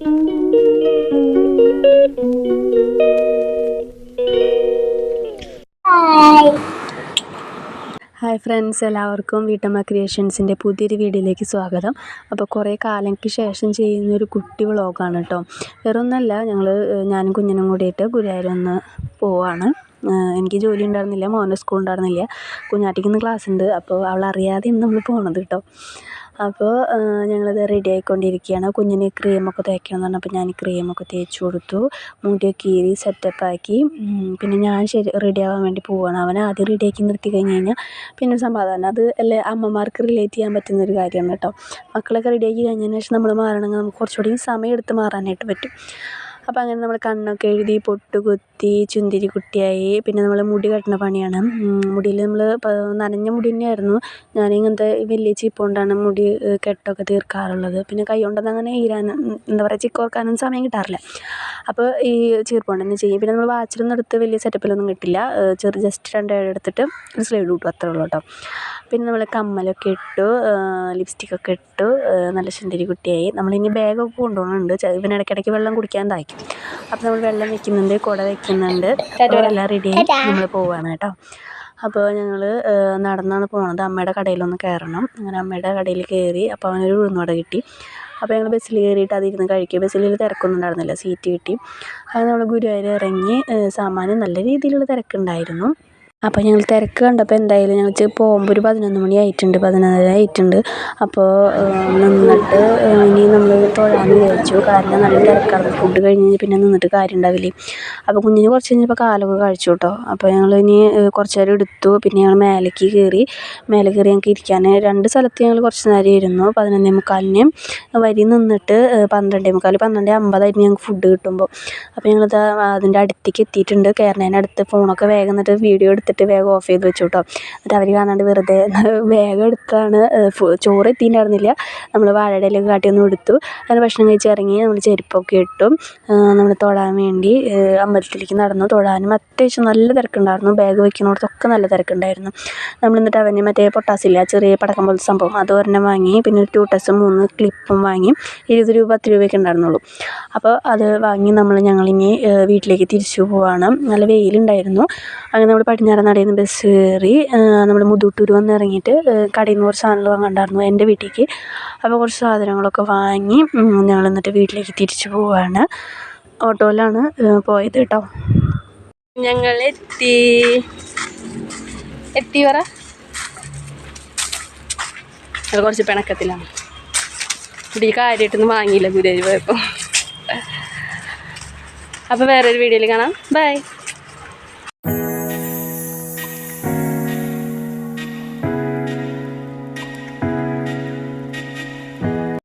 Hi friends എല്ലാവർക്കും വീട്ടമ്മ ക്രിയേഷൻസിന്റെ പുതിയൊരു വീഡിയോയിലേക്ക് സ്വാഗതം. അപ്പോൾ കുറേ കാലങ്ങൾക്ക് ശേഷം ചെയ്യുന്നൊരു കുട്ടി വ്ളോഗാണ് കേട്ടോ. വേറെ ഒന്നല്ല ഞങ്ങൾ ഞാനും കുഞ്ഞിനും കൂടിയിട്ട് ഗുരുവായൂർ ഒന്ന് പോവാണ് എനിക്ക് ജോലി ഉണ്ടായിരുന്നില്ല മോനെ സ്കൂൾ ഉണ്ടായിരുന്നില്ല. കുഞ്ഞാട്ടിക്ക് ഇന്ന് ക്ലാസ് ഉണ്ട് അപ്പോൾ അവൾ അറിയാതെയാണ് നമ്മൾ പോകണത് കേട്ടോ. അപ്പോൾ ഞങ്ങളത് റെഡി ആയിക്കൊണ്ടിരിക്കുകയാണ്. കുഞ്ഞിന് ക്രീമൊക്കെ തേക്കണം എന്ന് പറഞ്ഞപ്പോൾ ഞാൻ ക്രീമൊക്കെ തേച്ച് കൊടുത്തു. മുടിയൊക്കെ കീറി സെറ്റപ്പാക്കി പിന്നെ ഞാൻ ശരി റെഡി ആവാൻ വേണ്ടി പോവുകയാണ് അവനെ ആദ്യം റെഡിയാക്കി നിർത്തി കഴിഞ്ഞ് കഴിഞ്ഞാൽ പിന്നെ സമാധാനം. അത് അല്ലേ അമ്മമാർക്ക് റിലേറ്റ് ചെയ്യാൻ പറ്റുന്ന ഒരു കാര്യമാണ് കേട്ടോ. മക്കളൊക്കെ റെഡിയാക്കി കഴിഞ്ഞതിന് ശേഷം നമ്മൾ മാറണമെങ്കിൽ നമുക്ക് കുറച്ചുകൂടി സമയം എടുത്ത് മാറാനായിട്ട് പറ്റും. അപ്പോൾ അങ്ങനെ നമ്മൾ കണ്ണൊക്കെ എഴുതി പൊട്ട് കുത്തി ചുന്തിരി കുട്ടിയായി. പിന്നെ നമ്മൾ മുടി കെട്ടണ പണിയാണ്. മുടിയിൽ നമ്മൾ നനഞ്ഞ മുടി തന്നെയായിരുന്നു. ഞാൻ ഇങ്ങനത്തെ വലിയ ചീപ്പ് കൊണ്ടാണ് മുടി കെട്ടൊക്കെ തീർക്കാറുള്ളത്. പിന്നെ കൈ കൊണ്ടൊന്നും അങ്ങനെ ഈരാനും എന്താ പറയുക ചിക്കോർക്കാനും സമയം കിട്ടാറില്ല. അപ്പോൾ ഈ ചീർപ്പ് കൊണ്ട് തന്നെ ചെയ്യും. പിന്നെ നമ്മൾ വാച്ചിലൊന്നും എടുത്ത് വലിയ സെറ്റപ്പിലൊന്നും കിട്ടില്ല. ചെറു ജസ്റ്റ് രണ്ട് എടുത്തിട്ട് സ്ലൈഡ് കിട്ടും. അത്രേ ഉള്ളൂ കേട്ടോ. പിന്നെ നമ്മൾ കമ്മലൊക്കെ ഇട്ടു ലിപ്സ്റ്റിക്കൊക്കെ ഇട്ടു നല്ല ചുന്തിരി കുട്ടിയായി. നമ്മളിനി ബാഗൊക്കെ കൊണ്ടുപോകുന്നുണ്ട് ഇവന് ഇടയ്ക്കിടയ്ക്ക് വെള്ളം കുടിക്കാൻ ദാഹിക്കും. അപ്പോൾ നമ്മൾ വെള്ളം വെക്കുന്നുണ്ട് കുട വെക്കുന്നുണ്ട്. അപ്പോൾ എല്ലാം റെഡിയായി നമ്മൾ പോവുകയാണ് കേട്ടോ. അപ്പോൾ ഞങ്ങൾ നടന്നാണ് പോകുന്നത് അമ്മയുടെ കടയിലൊന്ന് കയറണം അങ്ങനെ അമ്മയുടെ കടയിൽ കയറി അപ്പോൾ അവനൊരു ഉഴുന്നുവട കിട്ടി. അപ്പോൾ ഞങ്ങൾ ബസ്സിൽ കയറിയിട്ട് അതിരുന്ന് കഴിക്കും. ബസ്സിൽ തിരക്കൊന്നും ഉണ്ടായിരുന്നില്ല സീറ്റ് കിട്ടി. അത് നമ്മൾ ഗുരുവായൂർ ഇറങ്ങി സാമാന്യം നല്ല രീതിയിലുള്ള തിരക്കുണ്ടായിരുന്നു. അപ്പോൾ ഞങ്ങൾ തിരക്ക് കണ്ടപ്പോൾ എന്തായാലും ഞങ്ങൾക്ക് പോകുമ്പോൾ ഒരു പതിനൊന്ന് മണി ആയിട്ടുണ്ട് പതിനൊന്നര ആയിട്ടുണ്ട്. അപ്പോൾ നിന്നിട്ട് ഇനി നമ്മൾ തൊഴാമെന്ന് വിചാരിച്ചു. കാരണം നല്ല തിരക്കാണ്. ഫുഡ് കഴിഞ്ഞ് പിന്നെ നിന്നിട്ട് കാര്യം ഉണ്ടാവില്ലേ അപ്പോൾ കുഞ്ഞിന് കുറച്ച് കഴിഞ്ഞപ്പോൾ കാലൊക്കെ കഴിച്ചു കേട്ടോ അപ്പോൾ ഞങ്ങൾ ഇനി കുറച്ച് നേരം എടുത്തു. പിന്നെ ഞങ്ങൾ മേലേക്ക് കയറി. മേലെ കയറി ഞങ്ങൾക്ക് ഇരിക്കാൻ രണ്ട് സ്ഥലത്ത് ഞങ്ങൾ കുറച്ച് നേരം ഇരുന്നു. പതിനൊന്നേ മുക്കാലിന് വരി നിന്നിട്ട് പന്ത്രണ്ടേ മുക്കാൽ പന്ത്രണ്ട് അമ്പതായിരുന്നു ഞങ്ങൾക്ക് ഫുഡ് കിട്ടുമ്പോൾ അപ്പോൾ ഞങ്ങൾ അതിന്റെ അടുത്തേക്ക് എത്തിയിട്ടുണ്ട്. കയറുന്നതിനടുത്ത് ഫോണൊക്കെ വേഗം എന്നിട്ട് വീഡിയോ എടുത്തിട്ട് വേഗം ഓഫ് ചെയ്ത് വെച്ചു കേട്ടോ എന്നിട്ട് അവർ കാണാണ്ട് വെറുതെ വേഗം എടുത്താണ് ചോറ് എത്തിയിട്ടുണ്ടായിരുന്നില്ല. നമ്മൾ വാഴയുടെ ഇലയൊക്കെ കാട്ടിയൊന്നും എടുത്തു. അങ്ങനെ ഭക്ഷണം കഴിച്ച് ഇറങ്ങി നമ്മൾ ചെരുപ്പൊക്കെ ഇട്ടു. നമ്മൾ തൊഴാൻ വേണ്ടി അമ്പലത്തിലേക്ക് നടന്നു. തൊഴാനും അത്യാവശ്യം നല്ല തിരക്കുണ്ടായിരുന്നു. ബാഗ് വയ്ക്കുന്നിടത്തൊക്കെ നല്ല തിരക്കുണ്ടായിരുന്നു. നമ്മൾ എന്നിട്ട് അവന് മറ്റേ പൊട്ടാസില്ല ചെറിയ പടക്കം പോലത്തെ സംഭവം അത് ഒരെണ്ണം വാങ്ങി. പിന്നെ ഒരു ടൂട്ടസും മൂന്ന് ക്ലിപ്പും വാങ്ങി. ഇരുപത് രൂപ പത്ത് രൂപയൊക്കെ ഉണ്ടായിരുന്നുള്ളൂ. അപ്പോൾ അത് വാങ്ങി നമ്മൾ ഞങ്ങളിനി വീട്ടിലേക്ക് തിരിച്ചു പോവാണ്. നല്ല വെയിലുണ്ടായിരുന്നു. അങ്ങനെ നമ്മൾ പടിഞ്ഞാറ നടയിൽ ബസ് കയറി നമ്മൾ മുതുട്ടൂർ വന്ന് ഇറങ്ങിയിട്ട് കടയിൽ നിന്ന് കുറച്ച് സാധനങ്ങൾ വാങ്ങാണ്ടായിരുന്നു എന്റെ വീട്ടിലേക്ക്. അപ്പോൾ കുറച്ച് സാധനങ്ങളൊക്കെ വാങ്ങി ഞങ്ങൾ എന്നിട്ട് വീട്ടിലേക്ക് തിരിച്ചു പോവാണ്. ഓട്ടോയിലാണ് പോയത് കേട്ടോ. ഞങ്ങൾ എത്തി. എത്തി പറ. ഞങ്ങൾ കുറച്ച് പിണക്കത്തിലാണ്. ഇവിടെ ഈ കാര്യമായിട്ടൊന്നും വാങ്ങിയില്ല ഗുരുവായൂർ പോയപ്പോൾ അപ്പോൾ വേറൊരു വീഡിയോയിൽ കാണാം. ബൈ